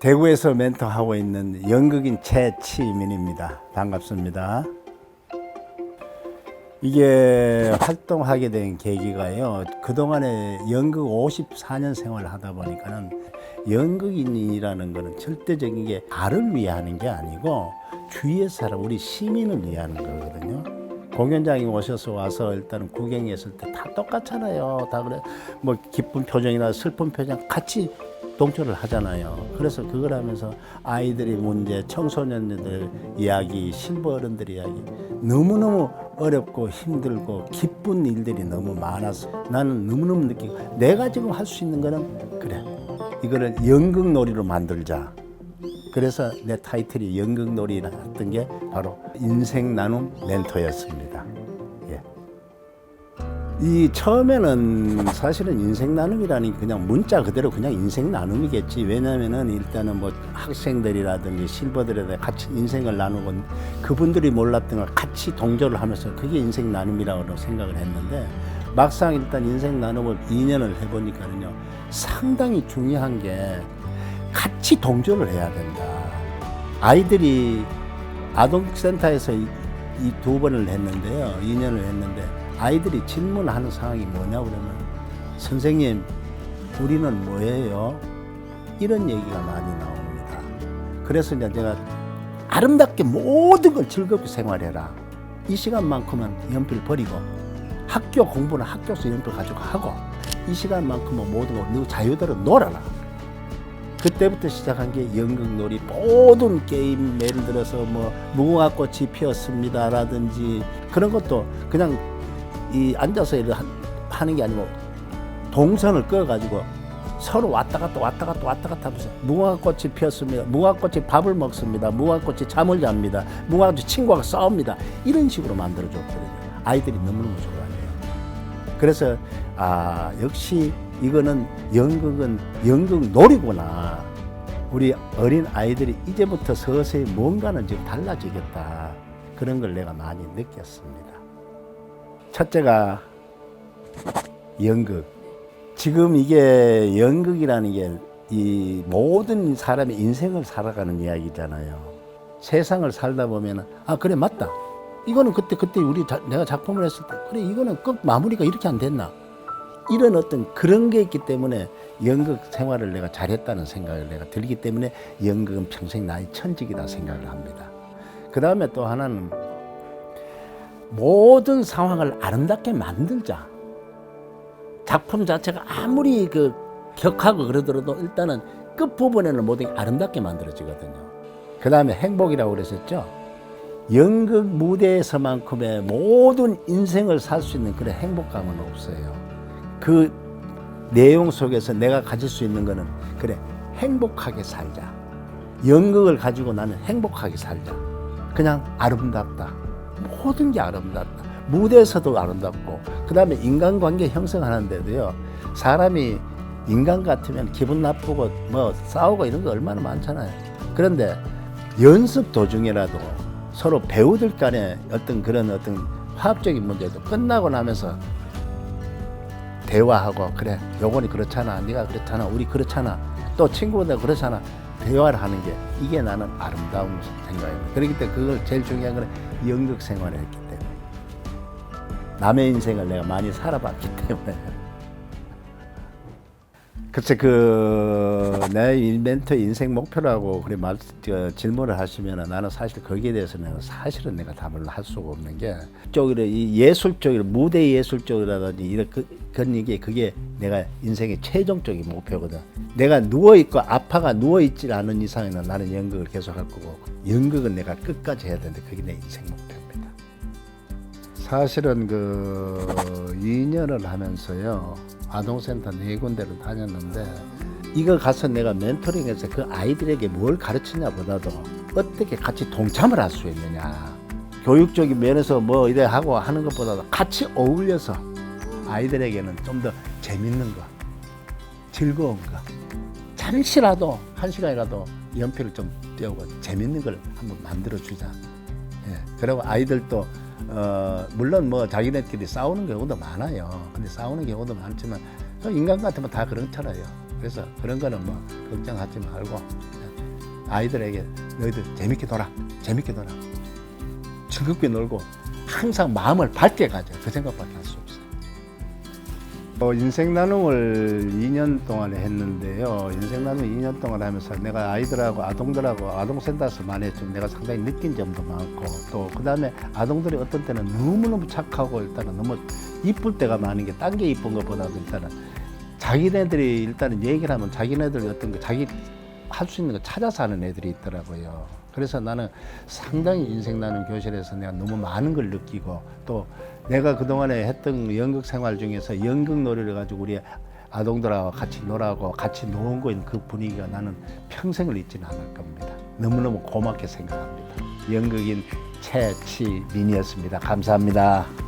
대구에서 멘토하고 있는 연극인 최치민입니다. 반갑습니다. 이게 활동하게 된 계기가요. 그동안에 연극 54년 생활을 하다 보니까는 연극인이라는 거는 절대적인 게 나를 위하는 게 아니고 주위의 사람, 우리 시민을 위하는 거거든요. 공연장에 오셔서 와서 일단은 구경했을 때 다 똑같잖아요. 다 그래. 뭐 기쁜 표정이나 슬픈 표정 같이 동조를 하잖아요. 그래서 그걸 하면서 아이들의 문제, 청소년들 이야기, 실버 어른들 이야기 너무너무 어렵고 힘들고 기쁜 일들이 너무 많아서 나는 너무너무 느끼고 내가 지금 할 수 있는 거는 그래. 이거를 연극놀이로 만들자. 그래서 내 타이틀이 연극놀이라 했던 게 바로 인생 나눔 멘토였습니다. 예. 이 처음에는 사실은 인생 나눔이라니 그냥 문자 그대로 그냥 인생 나눔이겠지. 왜냐면은 일단은 뭐 학생들이라든지 실버들에 같이 인생을 나누고 그분들이 몰랐던 걸 같이 동조를 하면서 그게 인생 나눔이라고 생각을 했는데 막상 일단 인생 나눔을 2년을 해보니까는요 상당히 중요한 게 같이 동조를 해야 된다. 아이들이 아동센터에서 이 두 번을 했는데요. 2년을 했는데 아이들이 질문하는 상황이 뭐냐 그러면 선생님 우리는 뭐예요? 이런 얘기가 많이 나옵니다. 그래서 이제 제가 아름답게 모든 걸 즐겁게 생활해라. 이 시간만큼은 연필 버리고 학교 공부는 학교에서 연필 가지고 하고 이 시간만큼은 모든 거너 자유대로 놀아라. 그때부터 시작한 게 연극놀이 모든 게임 예를 들어서 뭐 무궁화꽃이 피었습니다라든지 그런 것도 그냥 이 앉아서 일을 한- 하는 게 아니고 동선을 꺼가지고 서로 왔다 갔다 왔다 갔다 왔다 갔다 하면서 무궁화꽃이 피었습니다. 무궁화꽃이 밥을 먹습니다. 무궁화꽃이 잠을 잡니다. 무궁화꽃이 친구와 싸웁니다. 이런 식으로 만들어줬거든요. 아이들이 너무너무 좋아해요. 그래서 아 역시 이거는 연극은 연극 놀이구나. 우리 어린 아이들이 이제부터 서서히 뭔가는 지금 달라지겠다. 그런 걸 내가 많이 느꼈습니다. 첫째가 연극. 지금 이게 연극이라는 게 이 모든 사람의 인생을 살아가는 이야기잖아요. 세상을 살다 보면 아 그래 맞다. 이거는 그때 그때 우리 자- 내가 작품을 했을 때 그래 이거는 끝 마무리가 이렇게 안 됐나? 이런 어떤 그런 게 있기 때문에 연극 생활을 내가 잘했다는 생각을 내가 들기 때문에 연극은 평생 나의 천직이다 생각을 합니다. 그 다음에 또 하나는 모든 상황을 아름답게 만들자. 작품 자체가 아무리 그 격하고 그러더라도 일단은 끝부분에는 모든 게 아름답게 만들어지거든요. 그 다음에 행복이라고 그랬었죠. 연극 무대에서만큼의 모든 인생을 살 수 있는 그런 행복감은 없어요. 그 내용 속에서 내가 가질 수 있는 거는 그래 행복하게 살자. 연극을 가지고 나는 행복하게 살자. 그냥 아름답다. 모든 게 아름답다. 무대에서도 아름답고 그 다음에 인간관계 형성하는데도요. 사람이 인간 같으면 기분 나쁘고 뭐 싸우고 이런 거 얼마나 많잖아요. 그런데 연습 도중이라도 서로 배우들 간에 어떤 그런 어떤 화학적인 문제도 끝나고 나면서 대화하고 그래 요거는 그렇잖아 네가 그렇잖아 우리 그렇잖아 또 친구들 그렇잖아 대화를 하는 게 이게 나는 아름다운 생각입니다 그렇기 때문에 그걸 제일 중요한 거는 연극 생활을 했기 때문에 남의 인생을 내가 많이 살아봤기 때문에 글쎄 그내 멘토 인생 목표라고 그래 말 저, 질문을 하시면 나는 사실 거기에 대해서는 사실은 내가 답을 할 수가 없는 게 쪽으로 이 예술 쪽으로 무대 예술 쪽이라든지 이런 그, 그런 게 그게 내가 인생의 최종적인 목표거든. 내가 누워 있고 아파가 누워 있지 않은 이상에는 나는 연극을 계속 할 거고 연극은 내가 끝까지 해야 되는데 그게 내 인생 목표입니다. 사실은 그 2년을 하면서요 아동센터 네 군데를 다녔는데 이거 가서 내가 멘토링해서 그 아이들에게 뭘 가르치냐 보다도 어떻게 같이 동참을 할 수 있느냐 교육적인 면에서 뭐 이래 하고 하는 것보다도 같이 어울려서 아이들에게는 좀 더 재밌는 거 즐거운 거 잠시라도 한 시간이라도 연필을 좀 띄우고 재밌는 걸 한번 만들어 주자 예. 그리고 아이들도 어, 물론 뭐 자기네끼리 싸우는 경우도 많아요. 근데 싸우는 경우도 많지만 저 인간 같으면 다 그렇잖아요. 그래서 그런 거는 뭐 걱정하지 말고 아이들에게 너희들 재밌게 놀아, 재밌게 놀아, 즐겁게 놀고 항상 마음을 밝게 가져. 그 생각밖에 없 어, 인생 나눔을 2년 동안 했는데요. 인생 나눔 2년 동안 하면서 내가 아이들하고 아동들하고 아동센터에서 많이 좀 내가 상당히 느낀 점도 많고 또 그다음에 아동들이 어떤 때는 너무너무 착하고 일단은 너무 이쁠 때가 많은 게 딴 게 이쁜 것보다도 일단은 자기네들이 일단은 얘기를 하면 자기네들이 어떤 거 자기 할 수 있는 거 찾아서 하는 애들이 있더라고요. 그래서 나는 상당히 인생 나눔 교실에서 내가 너무 많은 걸 느끼고 또 내가 그동안에 했던 연극 생활 중에서 연극 놀이를 가지고 우리 아동들하고 같이 놀아고 같이 노은 거인 그 분위기가 나는 평생을 잊지는 않을 겁니다. 너무너무 고맙게 생각합니다. 연극인 최치민이었습니다. 감사합니다.